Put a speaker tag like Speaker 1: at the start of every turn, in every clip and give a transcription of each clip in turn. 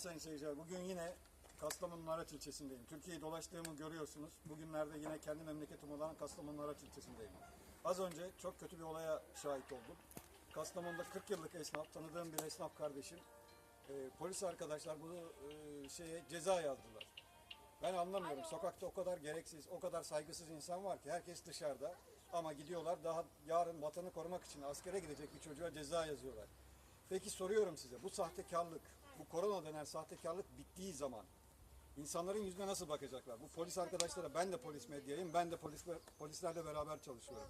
Speaker 1: Evet sayın seyirciler, bugün yine Kastamonu Araç ilçesindeyim. Türkiye'yi dolaştığımı görüyorsunuz. Bugünlerde yine kendi memleketim olan Kastamonu Araç ilçesindeyim. Az önce çok kötü bir olaya şahit oldum. Kastamonu'da 40 yıllık esnaf, tanıdığım bir esnaf kardeşim. e, polis arkadaşlar bu e, şeye ceza yazdılar. Ben anlamıyorum. Sokakta o kadar gereksiz, o kadar saygısız insan var ki herkes dışarıda. Ama gidiyorlar daha yarın vatanı korumak için askere gidecek bir çocuğa ceza yazıyorlar. Peki soruyorum size bu sahtekarlık, bu korona denen sahtekarlık bittiği zaman insanların yüzüne nasıl bakacaklar? Bu polis arkadaşlara ben de polis medyayım, ben de polis, polislerle beraber çalışıyorum.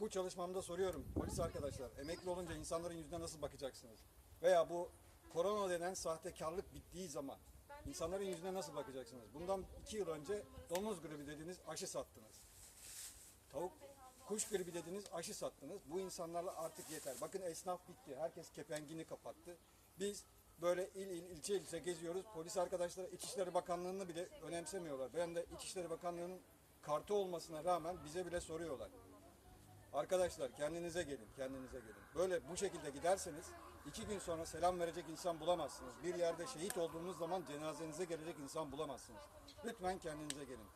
Speaker 1: Bu çalışmamda soruyorum polis arkadaşlar emekli olunca insanların yüzüne nasıl bakacaksınız? Veya bu korona denen sahtekarlık bittiği zaman insanların yüzüne nasıl bakacaksınız? Bundan iki yıl önce domuz gribi dediğiniz aşı sattınız. Tavuk, kuş gribi dediniz aşı sattınız. Bu insanlarla artık yeter. Bakın esnaf bitti. Herkes kepengini kapattı. Biz böyle il il ilçe ilçe geziyoruz. Polis arkadaşlar İçişleri Bakanlığı'nı bile önemsemiyorlar. Ben de İçişleri Bakanlığı'nın kartı olmasına rağmen bize bile soruyorlar. Arkadaşlar kendinize gelin, kendinize gelin. Böyle bu şekilde giderseniz iki gün sonra selam verecek insan bulamazsınız. Bir yerde şehit olduğunuz zaman cenazenize gelecek insan bulamazsınız. Lütfen kendinize gelin.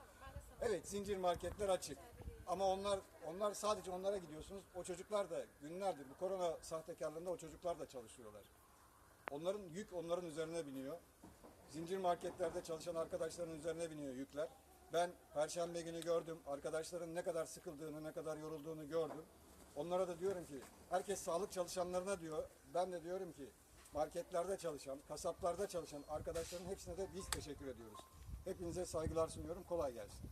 Speaker 1: Evet zincir marketler açık. Ama onlar onlar sadece onlara gidiyorsunuz. O çocuklar da günlerdir bu korona sahtekarlığında o çocuklar da çalışıyorlar. Onların yük onların üzerine biniyor. Zincir marketlerde çalışan arkadaşların üzerine biniyor yükler. Ben perşembe günü gördüm. Arkadaşların ne kadar sıkıldığını, ne kadar yorulduğunu gördüm. Onlara da diyorum ki herkes sağlık çalışanlarına diyor. Ben de diyorum ki marketlerde çalışan, kasaplarda çalışan arkadaşların hepsine de biz teşekkür ediyoruz. Hepinize saygılar sunuyorum. Kolay gelsin.